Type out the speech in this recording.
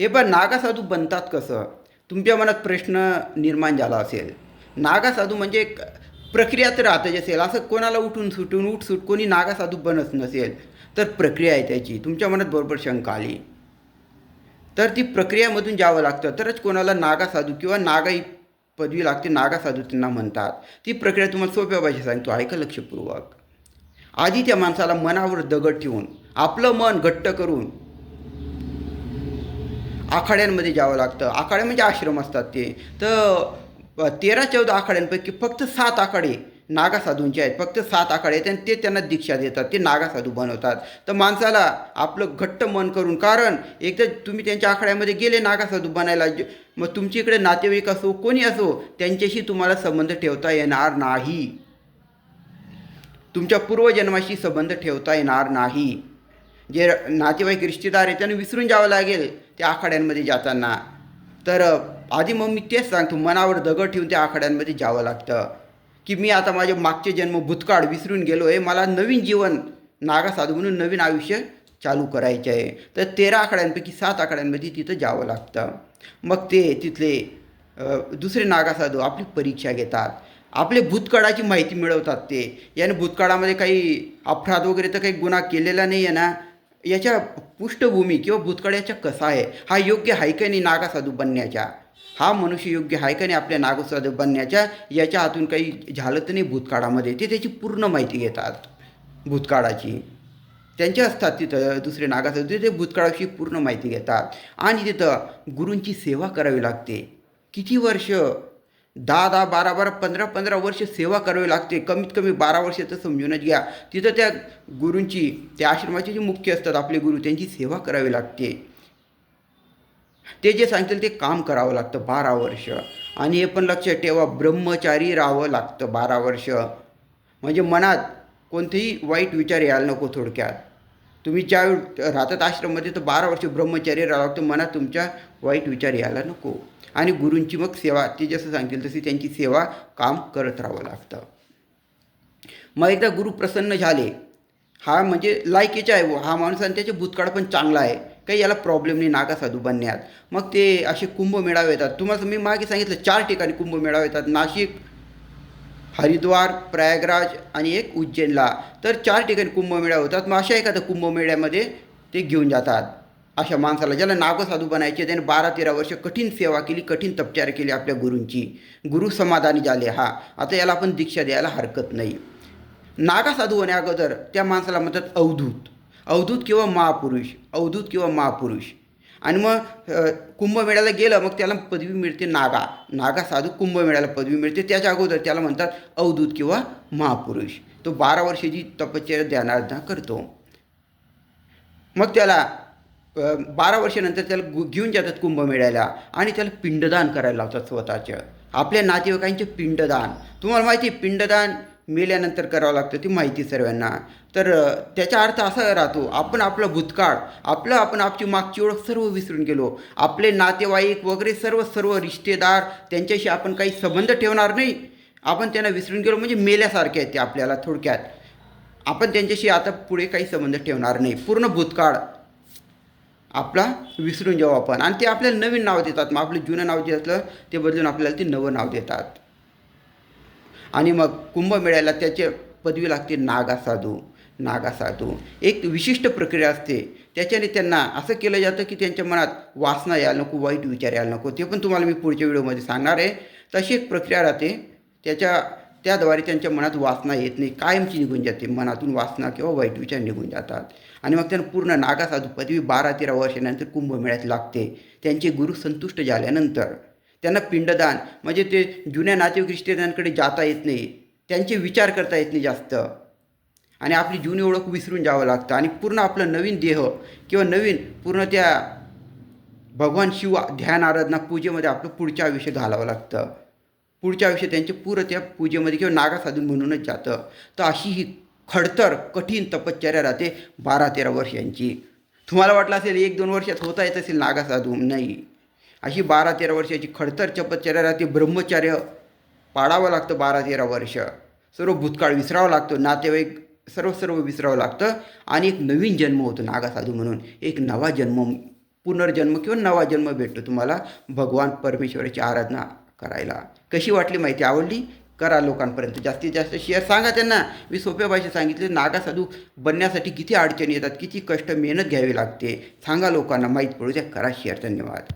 हे पण नागासाधू बनतात कसं? तुमच्या मनात प्रश्न निर्माण झाला असेल. नागासाधू म्हणजे एक प्रक्रियाच राहतच असेल. असं कोणाला उठून सुटून उठ सुट कोणी नागासाधू बनत नसेल तर प्रक्रिया आहे त्याची. तुमच्या मनात बरोबर शंका आली. तर ती प्रक्रियामधून जावं लागतं. तरच कोणाला नागासाधू किंवा नागा ही पदवी लागते नागासाधू त्यांना म्हणतात. ती प्रक्रिया तुम्हाला सोप्या भाषेत सांगतो. ऐका लक्षपूर्वक. आधी त्या माणसाला मनावर दगड ठेवून आपलं मन घट्ट करून आखाड्यांमध्ये जावं लागतं. आखाडे म्हणजे आश्रम असतात ते. तर तेरा चौदा आखाड्यांपैकी फक्त सात आखाडे नागासाधूंचे आहेत. फक्त सात आखाडे आहेत आणि ते त्यांना दीक्षा देतात. ते नागासाधू बनवतात. तर माणसाला आपलं घट्ट मन करून कारण एकदा तुम्ही त्यांच्या आखाड्यामध्ये गेले नागासाधू बनायला मग तुमच्या इकडे नातेवाईक असो कोणी असो त्यांच्याशी तुम्हाला संबंध ठेवता येणार नाही. तुमच्या पूर्वजन्माशी संबंध ठेवता येणार नाही. जे नातेवाईक रिश्तेदार आहे त्यांना विसरून जावं लागेल त्या आखाड्यांमध्ये जाताना. तर आधी मग मी तेच सांगतो मनावर दगड ठेवून त्या आखाड्यांमध्ये जावं लागतं. की मी आता माझे मागचे जन्म भूतकाळ विसरून गेलो आहे मला नवीन जीवन नागा साधू म्हणून नवीन आयुष्य चालू करायचे आहे. तर तेरा आखाड्यांपैकी सात आखाड्यांमध्ये तिथं जावं लागतं. मग ते तिथले दुसरे नागासाधू आपली परीक्षा घेतात. आपले भूतकाळाची माहिती मिळवतात ते. याने भूतकाळामध्ये काही अपराध वगैरे तर काही गुन्हा केलेला नाही आहे ना. याच्या पृष्ठभूमी किंवा भूतकाळ्याच्या कसा आहे हा योग्य हायकनी नागासाधू बनण्याच्या हा मनुष्य योग्य आहे आपल्या नागसाधू बनण्याच्या याच्या हातून काही झालं तर नाही भूतकाळामध्ये. ते त्याची पूर्ण माहिती घेतात भूतकाळाची. त्यांचे असतात तिथं दुसरे नागासाधू ते भूतकाळाविषयी पूर्ण माहिती घेतात. आणि तिथं गुरूंची सेवा करावी लागते. किती वर्ष दहा दहा बारा बारा पंधरा पंधरा वर्ष सेवा करावी लागते. कमीत कमी बारा वर्ष तर समजूनच घ्या. तिथं त्या गुरूंची त्या आश्रमाचे जे मुख्य असतात आपले गुरु त्यांची सेवा करावी लागते. ते जे सांगतील ते काम करावं लागतं बारा वर्ष. आणि हे पण लक्षात ठेवा ब्रह्मचारी राहावं लागतं बारा वर्ष. म्हणजे मनात कोणतेही वाईट विचार यायला नको थोडक्यात. तुम्ही ज्यावेळी राहतात आश्रममध्ये तर बारा वर्ष ब्रह्मचर्य राहावं लागतं. मनात तुमच्या वाईट विचार यायला नको. आणि गुरूंची मग सेवा ते जसं सांगतील तशी त्यांची सेवा काम करत राहावं लागतं. मग एकदा गुरु प्रसन्न झाले. हा म्हणजे लायकीचा आहे हा माणूस आणि त्याचे भूतकाळ पण चांगला आहे. काही याला प्रॉब्लेम नाही नागासाधू बनण्यात. मग ते असे कुंभमेळावे येतात. तुम्हाला मी मागे सांगितलं चार ठिकाणी कुंभमेळावे येतात. नाशिक हरिद्वार प्रयागराज आणि एक उज्जैनला. तर चार ठिकाणी कुंभमेळा होतात. मग अशा एखाद्या कुंभमेळ्यामध्ये ते घेऊन जातात. अशा माणसाला ज्याला नागसाधू बनायचे त्याने बारा तेरा वर्ष कठीण सेवा केली कठीण तपचार केली आपल्या गुरूंची. गुरु समाधानी झाले. हा आता याला आपण दीक्षा द्यायला हरकत नाही. नागासाधू होण्या अगोदर त्या माणसाला म्हणतात अवधूत. अवधूत किंवा महापुरुष. अवधूत किंवा महापुरुष. आणि मग कुंभमेळ्याला गेलं मग त्याला पदवी मिळते नागा. नागा साधू कुंभमेळ्याला पदवी मिळते. त्याच्या अगोदर त्याला म्हणतात अवधूत किंवा महापुरुष. तो बारा वर्षाची तपश्चर्या ध्यानार्धना करतो. मग त्याला बारा वर्षानंतर त्याला गु- घेऊन जातात कुंभमेळ्याला आणि त्याला पिंडदान करायला लावतात स्वतःचं. आपल्या नातेवाईकांचे पिंडदान. तुम्हाला माहिती आहे, पिंडदान मेल्यानंतर करावं लागतं ती माहिती सर्वांना. तर त्याचा अर्थ असा राहतो आपण आपला भूतकाळ आपलं आपण आपली मागची ओळख सर्व विसरून गेलो. आपले नातेवाईक वगैरे सर्व सर्व रिश्तेदार त्यांच्याशी आपण काही संबंध ठेवणार नाही. आपण त्यांना विसरून गेलो म्हणजे मेल्यासारखे आहेत ते आपल्याला थोडक्यात. आपण त्यांच्याशी आता पुढे काही संबंध ठेवणार नाही. पूर्ण भूतकाळ आपला विसरून जाऊ आपण. आणि ते आपल्याला नवीन नाव देतात. मग आपलं जुनं नाव जे असलं ते बदलून आपल्याला ते नवं नाव देतात. आणि मग कुंभमेळ्याला त्याचे पदवी लागते नागासाधू नागासाधू. एक विशिष्ट प्रक्रिया असते. त्याच्याने त्यांना असं केलं जातं की त्यांच्या मनात वासना यायला नको वाईट विचार यायला नको. ते पण तुम्हाला मी पुढच्या व्हिडिओमध्ये सांगणार आहे. तशी एक प्रक्रिया राहते. त्याच्या त्याद्वारे त्यांच्या मनात वासना येत नाही. कायमची निघून जाते. मनातून वासना किंवा वाईट विचार निघून जातात. आणि मग त्यांना पूर्ण नागासाधू पदवी बारा तेरा वर्षानंतर कुंभमेळ्यात लागते. त्यांचे गुरु संतुष्ट झाल्यानंतर. त्यांना पिंडदान म्हणजे ते जुन्या नातेवाईक रिश्तेदारांकडे जाता येत नाही. त्यांचे विचार करता येत नाही जास्त. आणि आपली जुनी ओळख विसरून जावं लागतं. आणि पूर्ण आपलं नवीन देह किंवा नवीन पूर्ण त्या भगवान शिव ध्यान आराधना पूजेमध्ये आपलं पुढच्या आयुष्य घालावं लागतं. पुढच्या आयुष्य त्यांचे पूर्ण त्या पूजेमध्ये किंवा नागासाधून म्हणूनच जातं. तर अशी ही खडतर कठीण तपश्चर्या राहते बारा तेरा वर्षांची. तुम्हाला वाटलं असेल एक दोन वर्षात होता येत असेल नागासाधून? नाही. अशी बारा तेरा वर्षाची खडतर चपचऱ्याला ते ब्रह्मचर्य पाळावं लागतं बारा तेरा वर्ष. सर्व भूतकाळ विसरावं लागतं नातेवाईक सर्व सर्व विसरावं लागतं आणि एक नवीन जन्म होतो नागासाधू म्हणून. एक नवा जन्म पुनर्जन्म किंवा नवा जन्म भेटतो तुम्हाला भगवान परमेश्वराची आराधना करायला. कशी वाटली माहिती आवडली? करा लोकांपर्यंत. जास्तीत जास्त शेअर सांगा त्यांना. मी सोप्या भाषेत सांगितले नागा साधू बनण्यासाठी किती अडचणी येतात किती कष्ट मेहनत घ्यावी लागते. सांगा लोकांना माहीत पडू द्या. करा शेअर धन्यवाद.